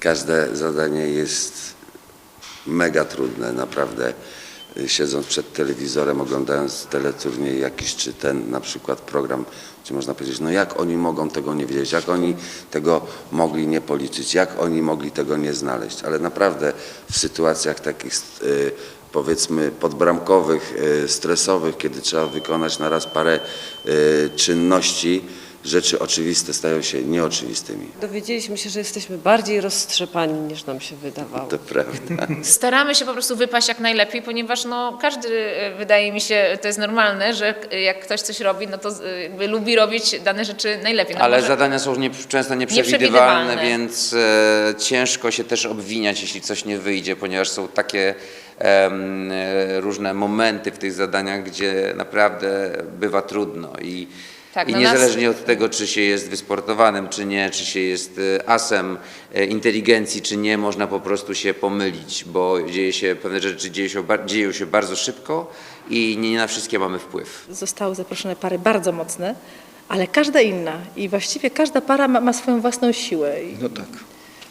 Każde zadanie jest mega trudne, naprawdę. Siedząc przed telewizorem, oglądając teleturniej jakiś, czy ten na przykład program, czy można powiedzieć, no jak oni mogą tego nie wiedzieć, jak oni tego mogli nie policzyć, jak oni mogli tego nie znaleźć. Ale naprawdę w sytuacjach takich y, powiedzmy podbramkowych, y, stresowych, kiedy trzeba wykonać na raz parę y, czynności, rzeczy oczywiste stają się nieoczywistymi. Dowiedzieliśmy się, że jesteśmy bardziej rozstrzepani niż nam się wydawało. To prawda. Staramy się po prostu wypaść jak najlepiej, ponieważ no, każdy, e, wydaje mi się, to jest normalne, że e, jak ktoś coś robi, no to e, jakby lubi robić dane rzeczy najlepiej. No Ale może- zadania są nie, często nieprzewidywalne, Nieprzewidywalne. więc e, ciężko się też obwiniać, jeśli coś nie wyjdzie, ponieważ są takie e, różne momenty w tych zadaniach, gdzie naprawdę bywa trudno i, Tak, i no niezależnie nas- od tego, czy się jest wysportowanym, czy nie, czy się jest e, asem e, inteligencji, czy nie, można po prostu się pomylić, bo dzieje się, pewne rzeczy dzieją się, dzieją się bardzo szybko i nie na wszystkie mamy wpływ. Zostały zaproszone pary bardzo mocne, ale każda inna i właściwie każda para ma, ma swoją własną siłę. No tak.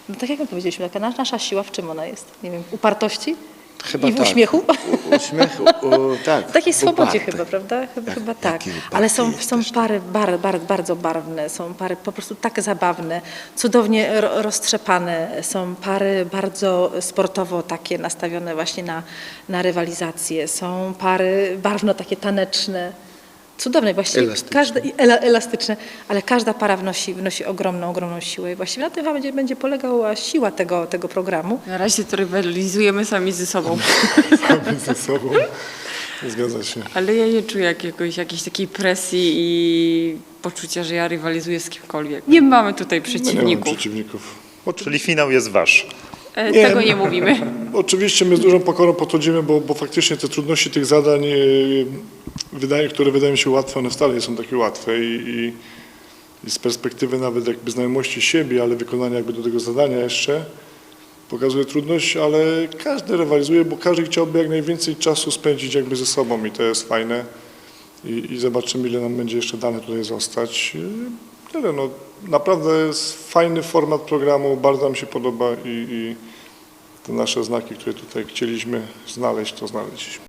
no tak jak my powiedzieliśmy, taka nasza siła w czym ona jest? Nie wiem, upartości? Chyba I w tak. uśmiechu? U, uśmiechu, u, tak. W takiej swobodzie uparte. chyba, prawda? Chyba, chyba tak. jaki uparty Ale są, są pary bar, bar, bardzo barwne, są pary po prostu tak zabawne, cudownie ro, roztrzepane, są pary bardzo sportowo takie nastawione właśnie na, na rywalizację, są pary barwno takie taneczne. Cudowne, właściwie Elastyczne. każda, i ela, elastyczne, ale każda para wnosi, wnosi ogromną, ogromną siłę i właściwie na tym chyba będzie, będzie polegała siła tego, tego programu. Na razie to rywalizujemy sami ze sobą, między sobą. Zgadza się. ale ja nie czuję jakiegoś, jakiejś takiej presji i poczucia, że ja rywalizuję z kimkolwiek. Nie mamy tutaj No nie mam przeciwników. przeciwników. Czyli finał jest wasz. E, Nie, Tego nie mówimy. oczywiście my z dużą pokorą podchodzimy, bo, bo faktycznie te trudności tych zadań, e, wydaje, które wydają się łatwe, one wcale nie są takie łatwe i, i, i z perspektywy nawet jakby znajomości siebie, ale wykonania jakby do tego zadania jeszcze, pokazuje trudność, ale każdy rywalizuje, bo każdy chciałby jak najwięcej czasu spędzić jakby ze sobą i to jest fajne. I, i zobaczymy, ile nam będzie jeszcze dane tutaj zostać. Tyle, no, naprawdę jest fajny format programu, bardzo nam się podoba i, i te nasze znaki, które tutaj chcieliśmy znaleźć, to znaleźliśmy.